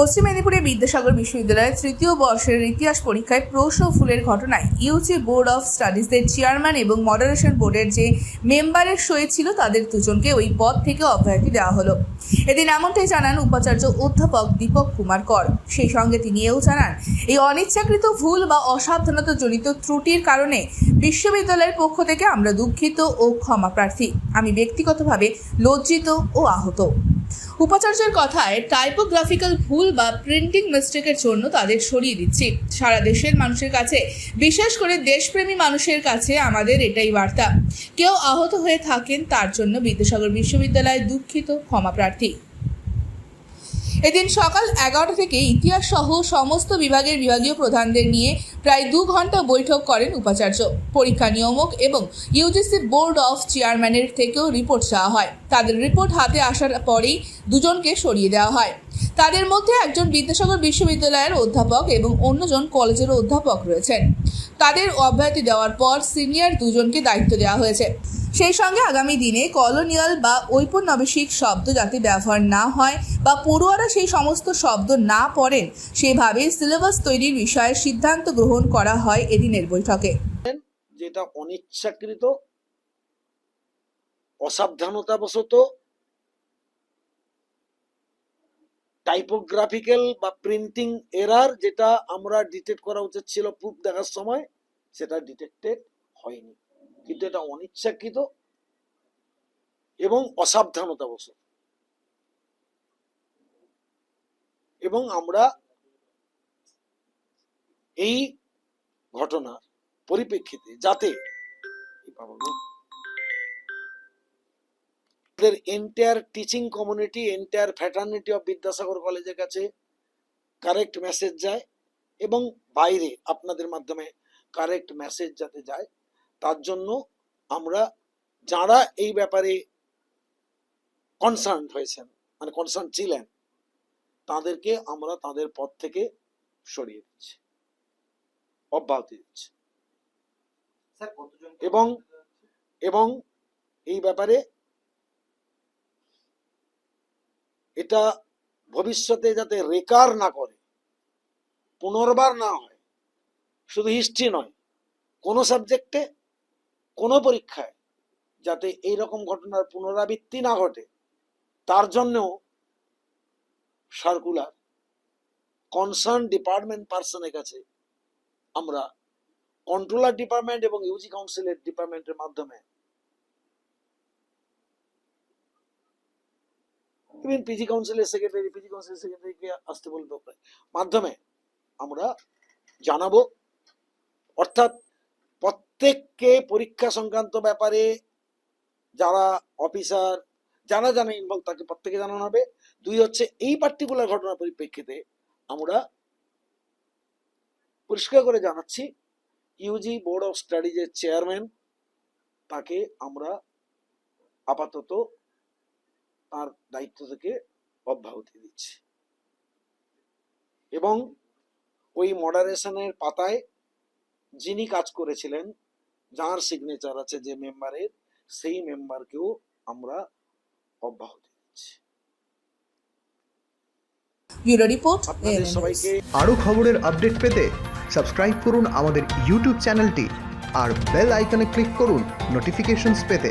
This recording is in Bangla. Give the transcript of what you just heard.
পশ্চিম মেদিনীপুরে বিদ্যাসাগর বিশ্ববিদ্যালয়ের তৃতীয় বর্ষের ইতিহাস পরীক্ষায় প্রশ্ন ফুলের ঘটনায় ইউজি বোর্ড অফ স্টাডিজের চেয়ারম্যান এবং মডারেশন বোর্ডের যে মেম্বারের সই ছিল, তাদের দুজনকে ওই পদ থেকে অব্যাহতি দেওয়া হলো। এদিন এমনটাই জানান উপাচার্য অধ্যাপক দীপক কুমার কর। সেই সঙ্গে তিনি এও জানান, এই অনিচ্ছাকৃত ভুল বা অসাবধানতা জনিত ত্রুটির কারণে বিশ্ববিদ্যালয়ের পক্ষ থেকে আমরা দুঃখিত ও ক্ষমা প্রার্থী। আমি ব্যক্তিগতভাবে লজ্জিত ও আহত। উপাচার্যের কথায় টাইপোগ্রাফিক্যাল ভুল বা প্রিন্টিং মিস্টেকের জন্য তাদের সরিয়ে দিচ্ছি। সারা দেশের মানুষের কাছে, বিশেষ করে দেশপ্রেমী মানুষের কাছে আমাদের এটাই বার্তা। কেউ আহত হয়ে থাকেন, তার জন্য বিদ্যাসাগর বিশ্ববিদ্যালয় দুঃখিত, ক্ষমা প্রার্থী। এদিন সকাল এগারোটা থেকে ইতিহাস সহ সমস্ত বিভাগের বিভাগীয় প্রধানদের নিয়ে প্রায় দু ঘণ্টা বৈঠক করেন উপাচার্য। পরীক্ষা নিয়মক এবং ইউজিসি বোর্ড অফ চেয়ারম্যানের থেকেও রিপোর্ট চাওয়া হয়। তাদের রিপোর্ট হাতে আসার পরেই দুজনকে সরিয়ে দেওয়া হয়। তাদের মধ্যে একজন বিদ্যাসাগর বিশ্ববিদ্যালয়ের অধ্যাপক এবং অন্যজন কলেজের অধ্যাপক রয়েছেন। তাদের অব্যাহতি দেওয়ার পর সিনিয়র দুজনকে দায়িত্ব দেওয়া হয়েছে। সেই সঙ্গে আগামী দিনে কলোনিয়াল বা ঔপনিবেশিক শব্দ যাতে ব্যবহার না হয় বা পড়ুয়ারা সেই সমস্ত শব্দ না পড়েন, সেভাবে সিলেবাস তৈরির বিষয়ে সিদ্ধান্ত গ্রহণ করা হয় এদিনের বৈঠকে। যেটা অনিচ্ছাকৃত, অসাবধানতাবশত টাইপোগ্রাফিক্যাল বা প্রিন্টিং এরার যেটা আমরা ডিটেক্ট করা উচিত ছিল প্রুফ দেখার সময়, সেটা ডিটেক্টেড হয়নি। কিন্তু এটা অনিচ্ছাকৃত এবং অসাবধানতাবশত। এবং আমরা এই ঘটনার পরিপ্রেক্ষিতে যাতে আমাদের entire teaching community entire fraternity of Vidyasagar কলেজের কাছে কারেক্ট মেসেজ যায় এবং বাইরে আপনাদের মাধ্যমে কারেক্ট মেসেজ যাতে যায় তার জন্য আমরা যারা এই ব্যাপারে কনসার্ন হয়েছেন মানে কনসার্ন ছিলেন তাদেরকে আমরা তাদের পদ থেকে সরিয়ে দিচ্ছি অব্যাহতি দিচ্ছি। এবং এবং এই ব্যাপারে এটা ভবিষ্যতে যাতে রেকার না করে, পুনর্বার না হয়, শুধু হিস্ট্রি নয়, কোনো সাবজেক্টে কোনো পরীক্ষায় যাতে এই রকম ঘটনার পুনরাবৃত্তি না ঘটে, তার জন্যও সার্কুলার কনসার্ন ডিপার্টমেন্ট পার্সনের কাছে আমরা কন্ট্রোলার ডিপার্টমেন্ট এবং ইউজি কাউন্সিলের ডিপার্টমেন্টের মাধ্যমে ইভেন পিজি কাউন্সিলের সেক্রেটারি পিজি কাউন্সিলের সেক্রেটারিকে আসতে বলবে। মাধ্যমে আমরা জানাব, অর্থাৎ প্রত্যেককে পরীক্ষা সংক্রান্ত ব্যাপারে যারা অফিসার যারা জানে ইনভলভ তাকে প্রত্যেকে জানানো হবে দুই হচ্ছে এই পার্টিকুলার ঘটনার পরিপ্রেক্ষিতে আমরা পরিষ্কার করে জানাচ্ছি ইউজি বোর্ড অফ স্টাডিজের চেয়ারম্যান তাকে আমরা আপাতত তার দায়িত্ব থেকে অব্যাহতি দিচ্ছি। এবং ওই মডারেশনের পাতায় যিনি কাজ করেছিলেন যার সিগনেচার আছে যে মেম্বারের সেই মেম্বারকেও আমরা অব্যাহতি দিচ্ছি। ব্যুরো রিপোর্ট সবাইকে আরও খবরের আপডেট পেতে সাবস্ক্রাইব করুন আমাদের ইউটিউব চ্যানেলটি আর বেল আইকনে ক্লিক করুন নোটিফিকেশনস পেতে।